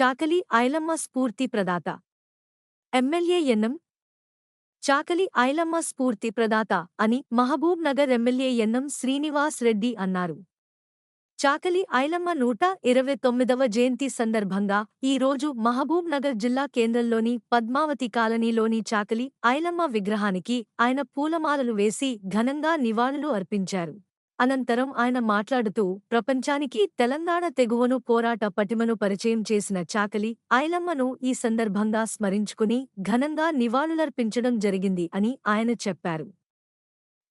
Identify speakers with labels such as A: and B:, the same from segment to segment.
A: చాకలి ఐలమ్మ స్ఫూర్తి ప్రదాత. ఎమ్మెల్యే ఎన్నం చాకలి ఐలమ్మ స్ఫూర్తి ప్రదాత అని మహబూబ్ నగర్ ఎమ్మెల్యే ఎన్నం శ్రీనివాస్ రెడ్డి అన్నారు. చాకలి ఐలమ్మ నూట ఇరవై తొమ్మిదవ జయంతి సందర్భంగా ఈ రోజు మహబూబ్ నగర్ జిల్లా కేంద్రంలోని పద్మావతి కాలనీలోని చాకలి ఐలమ్మ విగ్రహానికి ఆయన పూలమాలలు వేసి ఘనంగా నివాళులు అర్పించారు. అనంతరం ఆయన మాట్లాడుతూ ప్రపంచానికి తెలంగాణ తెగువను పోరాట పటిమను పరిచయం చేసిన చాకలి ఐలమ్మను ఈ సందర్భంగా స్మరించుకుని ఘనంగా నివాళులర్పించడం జరిగింది అని ఆయన చెప్పారు.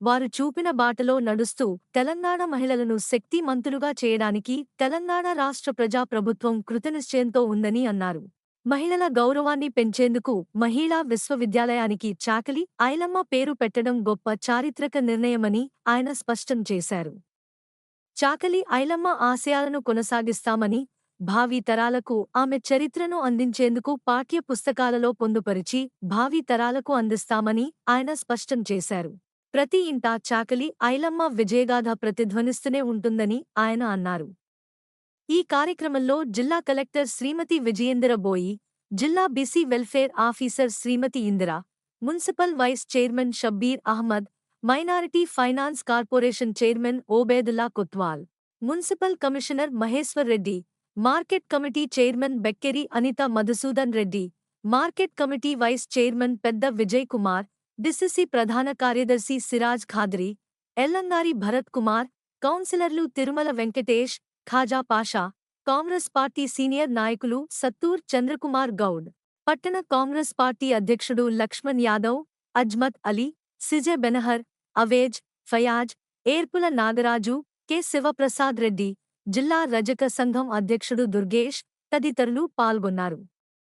A: వారు చూపిన బాటలో నడుస్తూ తెలంగాణ మహిళలను శక్తిమంతులుగా చేయడానికి తెలంగాణ రాష్ట్ర ప్రజా ప్రభుత్వం కృతనిశ్చయంతో ఉందని అన్నారు. మహిళల గౌరవాన్ని పెంచేందుకు మహిళా విశ్వవిద్యాలయానికి చాకలి ఐలమ్మ పేరు పెట్టడం గొప్ప చారిత్రక నిర్ణయమని ఆయన స్పష్టం చేశారు. చాకలి ఐలమ్మ ఆశయాలను కొనసాగిస్తామని భావి తరాలకు ఆమె చరిత్రను అందించేందుకు పాఠ్య పుస్తకాలలో పొందుపరిచి భావి తరాలకు అందిస్తామని ఆయన స్పష్టం చేశారు. ప్రతి ఇంటా చాకలి ఐలమ్మ విజయగాథ ప్రతిధ్వనిస్తూనే ఉంటుందని ఆయన అన్నారు. ఈ కార్యక్రమంలో జిల్లా కలెక్టర్ శ్రీమతి విజయేందర బోయి జిల్లా BC welfare officer Shrimati Indira municipal vice chairman Shabbir Ahmed minority finance corporation chairman Obedulla Kotwal municipal commissioner Maheshwar Reddy market committee chairman Bekkeri Anitha Madhusudan Reddy market committee vice chairman పెద్ద Vijay Kumar DCC ప్రధాన కార్యదర్శి సిరాజ్ ఖాద్రి ఎల్లంగారి భరత్ కుమార్ కౌన్సిలర్లు Tirumala Venkatesh Khaja Pasha Congress party senior నాయకులు సత్తూర్ చంద్రకుమార్ గౌడ్ పట్టణ Congress party అధ్యక్షుడు Laxman Yadav Azmat Ali CJ Benhur Awez Fayaz Erpula Nagaraju K. Shivaprasad Reddy జిల్లా రజక సంఘం అధ్యక్షుడు దుర్గేష్ తదితరులు పాల్గొన్నారు.